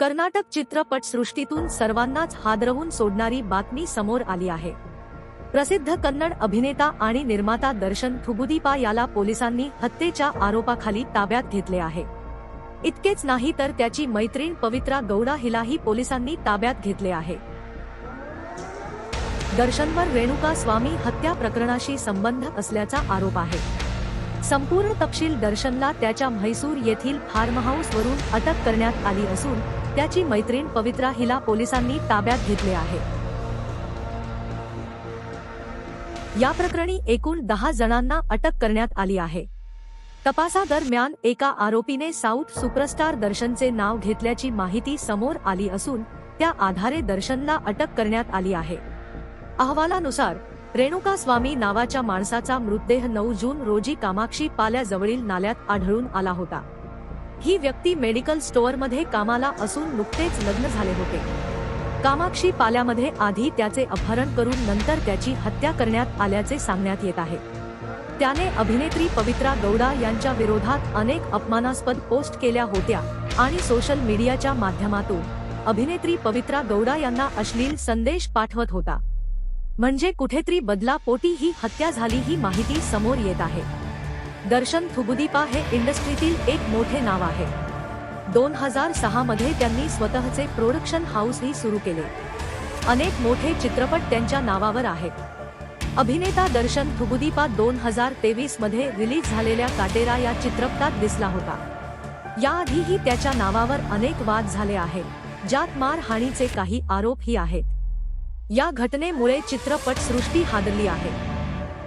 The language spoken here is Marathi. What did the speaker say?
कर्नाटक चित्रपट सृष्टीतून सर्वांनाच हादरवून सोडणारी बातमी समोर आली आहे. प्रसिद्ध कन्नड अभिनेता आणि निर्माता दर्शन थुबुदीपा याला पोलिसांनी हत्येच्या आरोपाखाली ताब्यात घेतले आहे. इतकेच नाही तर त्याची मैत्रीण पवित्रा गौडा हिलाही पोलिसांनी ताब्यात घेतले आहे. दर्शनवर रेणुका स्वामी हत्या प्रकरणाशी संबंध असल्याचा आरोप आहे. संपूर्ण तपशील दर्शनला त्याच्या म्हैसूर येथील फार्म हाऊस वरून अटक करण्यात आली असून त्याची मैत्रीण पवित्रा हिला पोलिसांनी ताब्यात घेतले आहे. या प्रकरणी एकूण दहा जणांना अटक करण्यात आली आहे. तपासादरम्यान एका आरोपीने साऊथ सुपरस्टार दर्शनचे नाव घेतल्याची माहिती समोर आली असून त्या आधारे दर्शनला अटक करण्यात आली आहे. अहवालानुसार रेणुका स्वामी नावाच्या माणसाचा मृतदेह नऊ जून रोजी कामाक्षी पाल्याजवळील नाल्यात आढळून आला होता. ही व्यक्ती मेडिकल स्टोअरमध्ये कामाला असून नुकतेच लग्न झाले होते. कामाक्षी पाल्यामध्ये आधी त्याचे अपहरण करून नंतर त्याची हत्या करण्यात आल्याचे सांगण्यात येत आहे. त्याने अभिनेत्री पवित्रा गौडा यांच्या विरोधात अनेक अपमानास्पद पोस्ट केल्या होत्या आणि सोशल मीडियाच्या माध्यमातून अभिनेत्री पवित्रा गौडा यांना अश्लील संदेश पाठवत होता. म्हणजे कुठेतरी बदलापोटी ही हत्या झाली ही माहिती समोर येत आहे. दर्शन थुबुदीपा हे इंडस्ट्रीतील एक मोठे नाव आहे. दोन हजार सहा मध्ये त्यांनी स्वतःचे प्रोडक्शन हाऊसही सुरू केले. अनेक मोठे चित्रपट त्यांच्या नावावर आहेत. अभिनेता दर्शन थुबुदीपा दोन हजार तेवीसमध्ये रिलीज झालेल्या काटेरा या चित्रपटात दिसला होता. याआधीही त्याच्या नावावर अनेक वाद झाले आहेत ज्यात मारहाणीचे काही आरोपही आहेत. या घटनेमुळे चित्रपट सृष्टी हादरली आहे.